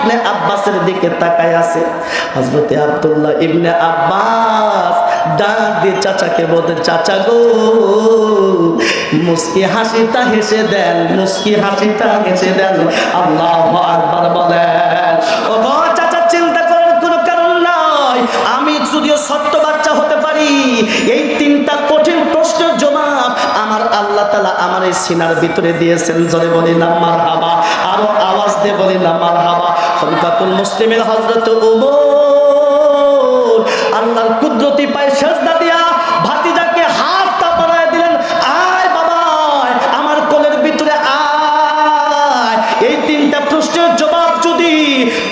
ইবনে আব্বাসের দিকে তাকায় আছে। হজরতে আব্দুল্লাহ ইবনে আব্বাস ডাক দিয়ে চাচাকে বলতে, চাচা গো, মুস্কি হাসিটা হেসে দেন, মুস্কি হাসিটা হেসে দেন। আল্লাহ আকবার বলেন ও চাচা, চিন্তা করার কোনো কারণ নয় আমি যদিও সত্য বাচ্চা হতে পারি, এই তিনটা কঠিন প্রশ্নের জবাব আমার আল্লাহ তালা আমার এই সিনার ভিতরে দিয়েছেন। জলে বলি না মার হাবা। দিয়ে বলি না মার হাবা খলিফাতুল মুসলিমের হজরত আল্লাহর কুদরতি পায় সেজদা দিয়া ভাতিজাকে বাড়ায় দিলেন, আয় বাবা আমার কোলের ভিতরে আয়। এই তিনটা প্রশ্নের জবাব যদি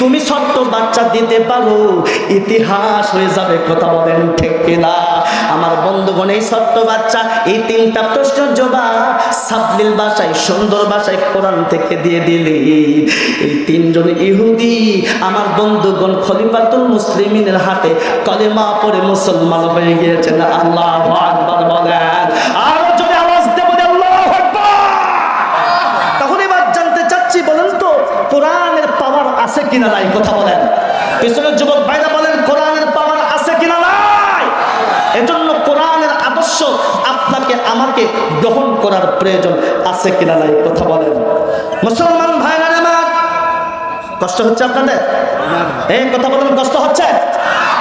তুমি ছোট্ট বাচ্চা দিতে পারো, ইতিহাস হয়ে যাবে, কথা বলেন ঠিক কিনা? আমার বন্ধুগণ, এই ছোট্ট বাচ্চা, এই তিনটা প্রশ্নের জবাব সাবলিল ভাষায়, সুন্দর ভাষায় কোরআন থেকে দিয়ে দিলি। এই তিনজন ইহুদি, আমার বন্ধুগণ, খলিফাতুল মুসলিমিনের হাতে কলেমা পড়ে মুসলমান হয়ে গিয়েছেন। আল্লাহ আকবার বলেন। আর যদি আওয়াজ দেব আল্লাহ তখন এবার জানতে চাচ্ছি, বলেন তো, কোরআনের পাওয়ার আছে কিনা নাই, কথা বলেন। পিছনের যুবক ভাইরা বলেন কোরআনের পাওয়ার আছে কিনা নাই এজন্য কোরআনের আদর্শ আপনাকে আমাকে গ্রহণ করার প্রয়োজন আছে কিনা নাই কথা বলেন। মুসলমান ভাইরা আমার, কষ্ট হচ্ছে আপনাদের? এই কথা বলেন, কষ্ট হচ্ছে?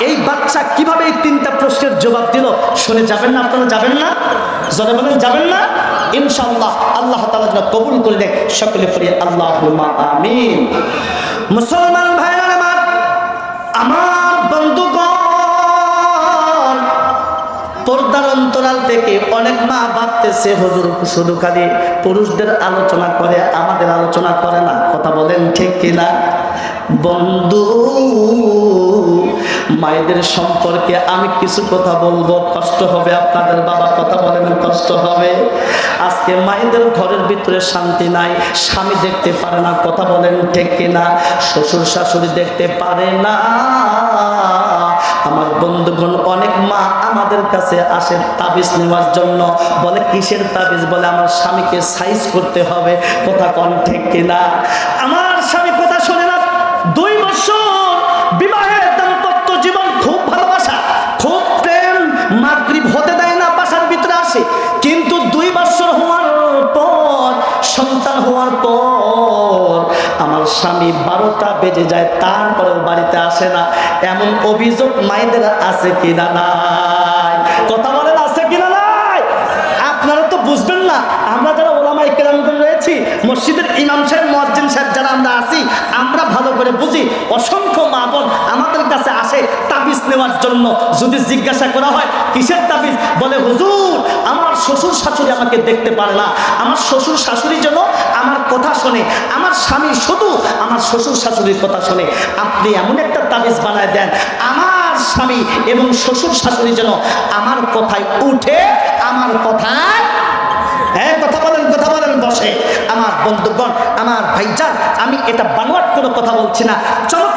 এই বাচ্চা কীভাবে এই তিনটা প্রশ্নের জবাব দিল? শুনে যাবেন না আপনারা? যাবেন না? জনে বলেন, যাবেন না? ইনশাআল্লাহ, আল্লাহ তাআলা যেন কবুল করে দেয় সকলে পড়ি, আল্লাহুম্মা আমিন। মুসলমান ভাইরা আমার আমার অন্তরাল থেকে অনেক মা ভাবতেছে, হুজুর, শুধু খালি পুরুষদের আলোচনা করে, আমাদের আলোচনা করে না। কথা বলেন ঠিক কিনা? বন্ধু, মায়েদের সম্পর্কে আমি কিছু কথা বলব। কষ্ট হবে আপনাদের বাবা, কথা বলেন, কষ্ট হবে। আজকে মায়েদের ঘরের ভিতরে শান্তি নাই, স্বামী দেখতে পারে না, কথা বলেন ঠিক কিনা? শ্বশুর শাশুড়ি দেখতে পারে না। আমার বন্ধুগণ, অনেক মা আমাদের কাছে আসেন তাবিজ নেওয়ার জন্য। বলে, কিসের তাবিজ? বলে, আমার স্বামীকে সাইজ করতে হবে। কথা কন ঠিক কিনা? আমার স্বামী বারোটা বেজে যায়, তারপরেও বাড়িতে আসে না। এমন অভিযোগ মায়েদের আছে কিনা নাই? কথা বলেন, আছে কিনা নাই? আপনারা তো বুঝবেন না, আমরা যারা ওলামাই কেরামগণ রয়েছি, মসজিদের ইমাম সাহেব মসজিদ সাহেব যারা আমরা আছি, আমরা ভালো করে বুঝি, অসংখ্য মা বোন আমাদের কাছে আসে তাবিজ নেওয়ার জন্য। যদি জিজ্ঞাসা করা হয়, কিসের তাবিজ? বলে, হুজুর শ্বশুর শাশুড়ি আমাকে দেখতে পারে না। আমার শ্বশুর শাশুড়ি যেন আমার কথা শোনে, আমার স্বামী শুধু আমার শ্বশুর শাশুড়ির কথা শোনে। আপনি এমন একটা তাবিজ বানায় দেন, আমার স্বামী এবং শ্বশুর শাশুড়ি যেন আমার কথায় উঠে, আমার কথায় হ্যাঁ কথা বলেন কথা বলেন, বসে। আমার বন্ধুগণ, আমার ভাইজান, আমি এটা বানোয়াট কোনো কথা বলছি না। চমৎকার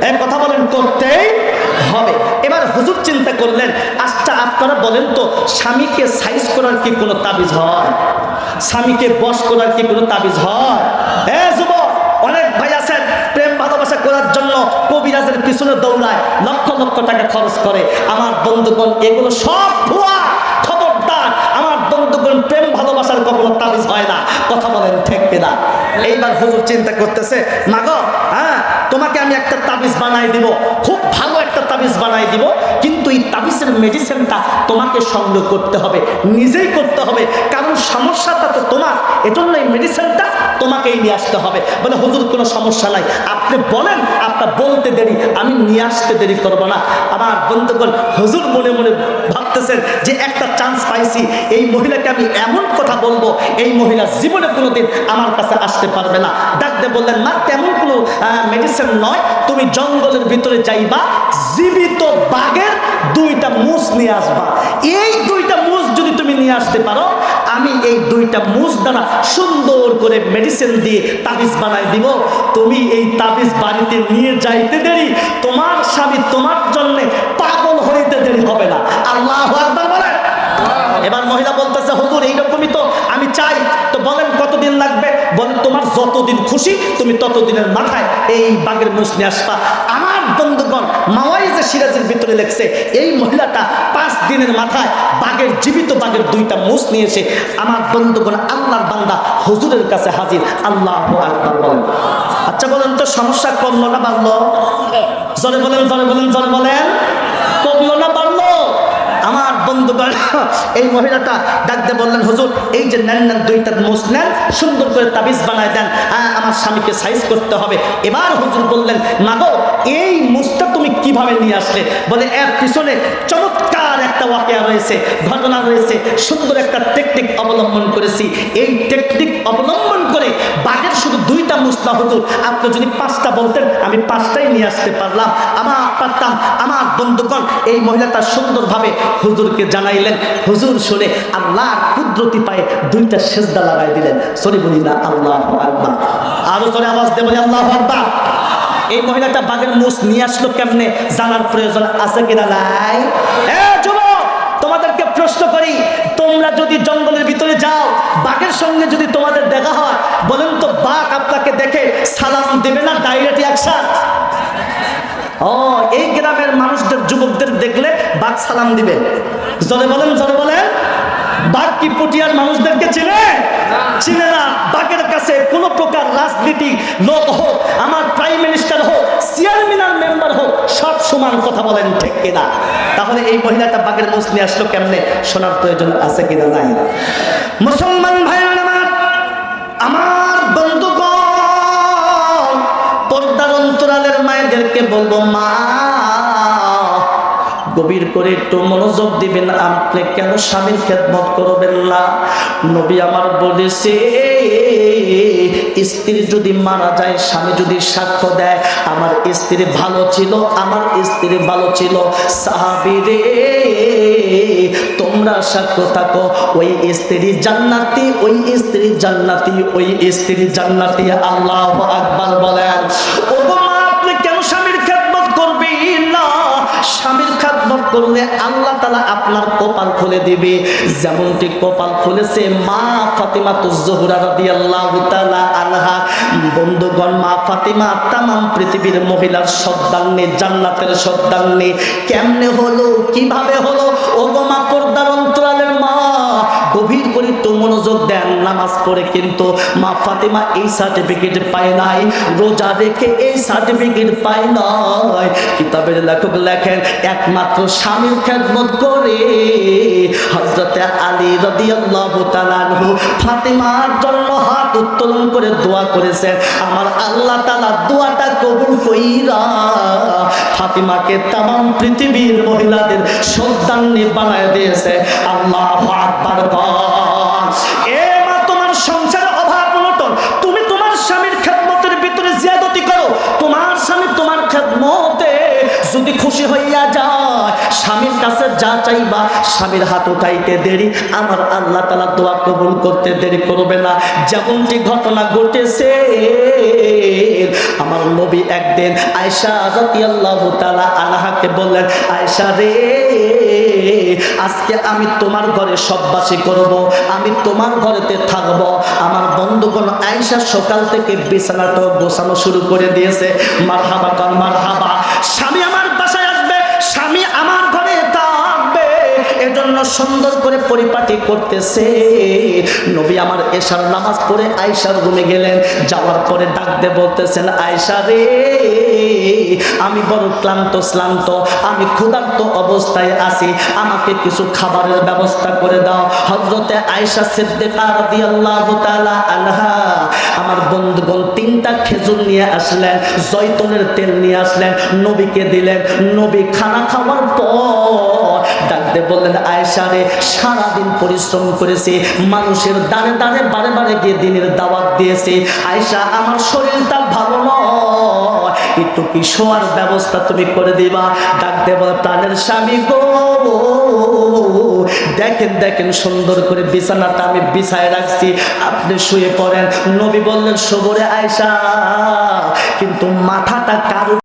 এক কথা বলেন হবে। এবার হুজুর চিন্তা করলেন আচ্ছা আপনারা বলেন তো, স্বামীকে সাইজ করার কি কোনো তাবিজ হয়? স্বামীকে বশ করার কি কোনো তাবিজ হয়? হ্যাঁ অনেক ভাই আছেন প্রেম ভালোবাসা করার জন্য কবিরাজের পিছনে দৌড়ায়, লক্ষ লক্ষ টাকা খরচ করে। আমার বন্ধুগণ, এগুলো সব ভুয়া, খবরদার। আমার বন্ধুগণ, প্রেম ভালোবাসার কখনো তাবিজ হয় না। কথা বলেন, ঠিক কিনা? এইবার হুজুর চিন্তা করতেছে, মাগো হ্যাঁ তোমাকে আমি একটা তাবিজ বানাই দিব। খুব ভালো একটা তাবিজ বানাই দিব। কিন্তু এই তাবিজের মেডিসিনটা তোমাকে সংগ্রহ করতে হবে, নিজেই করতে হবে। কারণ সমস্যাটা তো তোমার। এজন্য এই মেডিসিনটা তোমাকেই নিয়ে আসতে হবে। বলে, হুজুর, কোনো সমস্যা নাই। আপনি বলেন, আপনার বলতে দেরি, আমি নিয়ে আসতে দেরি করব না। আমার বন্ধুগণ, হুজুর মনে মনে ভাবতেছেন যে, একটা চান্স পাইছি। এই মহিলাকে আমি এমন কথা বলব, এই মহিলা জীবনে কোনোদিন আমার কাছে আসতে পারবে না। ডাকতে বললেন না তেমন কোনো মেডিসিন নয়। তুমি জঙ্গলের ভিতরে যাইবা, জীবিত বাঘের দুইটা মুস নিয়ে আসবা। এই দুইটা মুস যদি তুমি নিয়ে আসতে পারো আমি এই দুইটা মুস দ্বারা সুন্দর করে মেডিসিন দিয়ে তাবিজ বানাই দিব। তুমি এই তাবিজ বাড়িতে নিয়ে যাইতে দেরি, তোমার স্বামী তোমার জন্য পাগল হইতে দেরি হবে না। আল্লাহ এবার মহিলা বলতেছে, হুজুর, এইরকমই তো আমি চাই। তো বলেন, কতদিন লাগবে? বলেন, তোমার যতদিন খুশি, তুমি ততদিনের মাথায় এই বাঘের মুস নিয়ে আসবা। বন্ধুগণ, মাওয়াইজে সিরাজের ভিতরে লেখছে, এই মহিলাটা পাঁচ দিনের মাথায় বাঘের, জীবিত বাঘের দুইটা মুস নিয়েছে আমার বন্ধুগণ, আল্লাহর বান্দা হজুরের কাছে হাজির। আল্লাহ আচ্ছা বলেন তো, সমস্যা কমলো না বাড়লো? জলে বলেন জলে বলেন জলে বলেন। কমলো না এই মহিলাটা ডাকতে বললেন, হুজুর, এই যে নেন নেন দুইটা মুস নেন, সুন্দর করে তাবিজ বানায় দেন হ্যাঁ আমার স্বামীকে সাইজ করতে হবে। এবার হুজুর বললেন না গো এই মুসটা তুমি কীভাবে নিয়ে আসলে? বলে, এর পিছনে চমৎকার একটা ওয়াকিয়া রয়েছে, ঘটনা রয়েছে, সুন্দর একটা টেকনিক অবলম্বন করেছি। এই টেকনিক অবলম্বন করে মুসলা হুজুর আপনি যদি পাঁচটা বলতেন, আমি পাঁচটাই নিয়ে আসতে পারলাম। আমার পারতাম আমার বন্ধুগণ, এই মহিলাটা সুন্দরভাবে হুজুরকে জানাইলেন। হুজুর শুনে আল্লাহর কুদরতি পায়ে দুইটা সেজদা লাগাই দিলেন। সরি বলি না, আল্লাহ আকবার। আরও সরে আওয়াজ দে বলি, আল্লাহ আকবার। এই মহিলাটা বাঘের মুস নিয়ে আসলো কেমনে? জানার প্রয়োজন আছে কিনা নাই? তোমাদেরকে প্রশ্ন করি, তোমরা যদি জঙ্গলের ভিতরে যাও, বাঘের সঙ্গে যদি তোমাদের দেখা হয়, বলেন তো বাঘ আপনাকে দেখে সালাম দেবে না ডাইরেক্ট অ্যাকশন ও, এই গ্রামের মানুষদের, যুবকদের দেখলে বাঘ সালাম দিবে। জলে বলেন জলে বলেন। বাঘ কি পটিয়ার মানুষদেরকে চিনে? চিনে না। বাঘের কাছে কোনো প্রকার রাজনীতি লোক হোক আমার প্রাইম মিনিস্টার হোক চেয়ারম্যান মেম্বার হোক সব সমান কথা বলেন ঠিক কিনা? তাহলে এই মহিলাটা বাঘের মুস নিয়ে আসলো কেমনে? শোনার প্রয়োজন আছে কিনা নাই মুসলমান ভাই আমার আমার বন্ধুগণ পর্দার অন্তরালের মায়েদেরকে বলব মা গভীর করে একটু মনোযোগ দিবেন। আপনি কেন স্বামীর খেদমত করবেন না? নবী আমার বলেছে, স্ত্রী যদি মারা যায়, স্বামী যদি সাক্ষ্য দেয়, আমার স্ত্রী ভালো ছিল, আমার স্ত্রী ভালো ছিল। সাহাবিরে তোমরা সাক্ষ্য থাকো, ওই স্ত্রী জান্নাতি, ওই স্ত্রী জান্নাতি, ওই স্ত্রী জান্নাতি। আল্লাহ আকবার বলেন। কপাল খুলে দিবে। যেমনটি কপাল খুলেছে মা ফাতিমা তো জহুরা রাদি আল্লাহ আনহা। বন্ধুগণ, মা ফাতিমা তাম পৃথিবীর মহিলার সদ্দান্নে, জান্নাতের সদ্দান্নে কেমনে হলো, কীভাবে হলো? ও নামাজ পড়ে কিন্তু মা ফাতেমা এই সার্টিফিকেট পায় নাই। রোজা রেখে এই সার্টিফিকেট পায় নাই। কিতাবের লেখক লেখেন, একমাত্র স্বামীর খেদমত করে হজরতে আলী রাদিয়াল্লাহু তাআলা আনহু ফাতেমার জন্য হাত উত্তোলন করে দোয়া করেছেন, আমার আল্লাহ তাআলা দোয়াটা কবুল কইরা ফাতিমাকে তাম পৃথিবীর মহিলাদের সন্তান্নি বানায় দিয়েছে। আল্লাহ আকবার খুশি হইয়া যায়। স্বামীর কাছে যা চাইবা স্বামীর হাত উঠাইতে দেরি। আমার আল্লাহ তালা দোয়া কবুল করতে দেরি করবে না। যেমনটি ঘটনা ঘটেছে, আমার নবী একদিন আয়সা রাদিয়াল্লাহু তাআলা আনহাকে বললেন আয়সা রে, আজকে আমি তোমার ঘরে সববাসী করব। আমি তোমার ঘরেতে থাকব। আমার বন্ধুগণ আয়সা সকাল থেকে বিছানাটা গোছানো শুরু করে দিয়েছে। মার হাবা কর, মারহাবা। স্বামী সুন্দর করে পরিপাটি করতেছে। নবী আমার এশার নামাজ পড়ে আয়সার রুমে গেলেন। যাওয়ার পরে ডাক দিয়ে বলতেছেন আয়সা রে, আমি বড় ক্লান্ত, শ্লান্ত, আমি ক্ষুধার্ত অবস্থায় আছি। আমাকে কিছু খাবারের ব্যবস্থা করে দাও। হজরতে আয়সা সিদ্দিকা রাদিয়াল্লাহু তাআলা আনহা আমার বন্ধুগণ তিনটা খেজুর নিয়ে আসলেন, জয়তনের তেল নিয়ে আসলেন, নবীকে দিলেন। নবী খানা খাওয়ার পর ডাকতে বললেন আয়সা রে সারাদিন পরিশ্রম করেছে, মানুষের দানে দানে বারে বারে গিয়ে দিনের দাওয়াত দিয়েছে। আয়সা আমার শরীরটা ভালো নয়। একটু কি শোয়ার ব্যবস্থা তুমি করে দিবা? ডাকতে বলে, প্রাণের স্বামী গো, দেখেন দেখেন, সুন্দর করে বিছানাটা আমি বিছায় রাখছি। আপনি শুয়ে পড়েন। নবী বললেন সবরে আয়সা কিন্তু মাথাটা কারও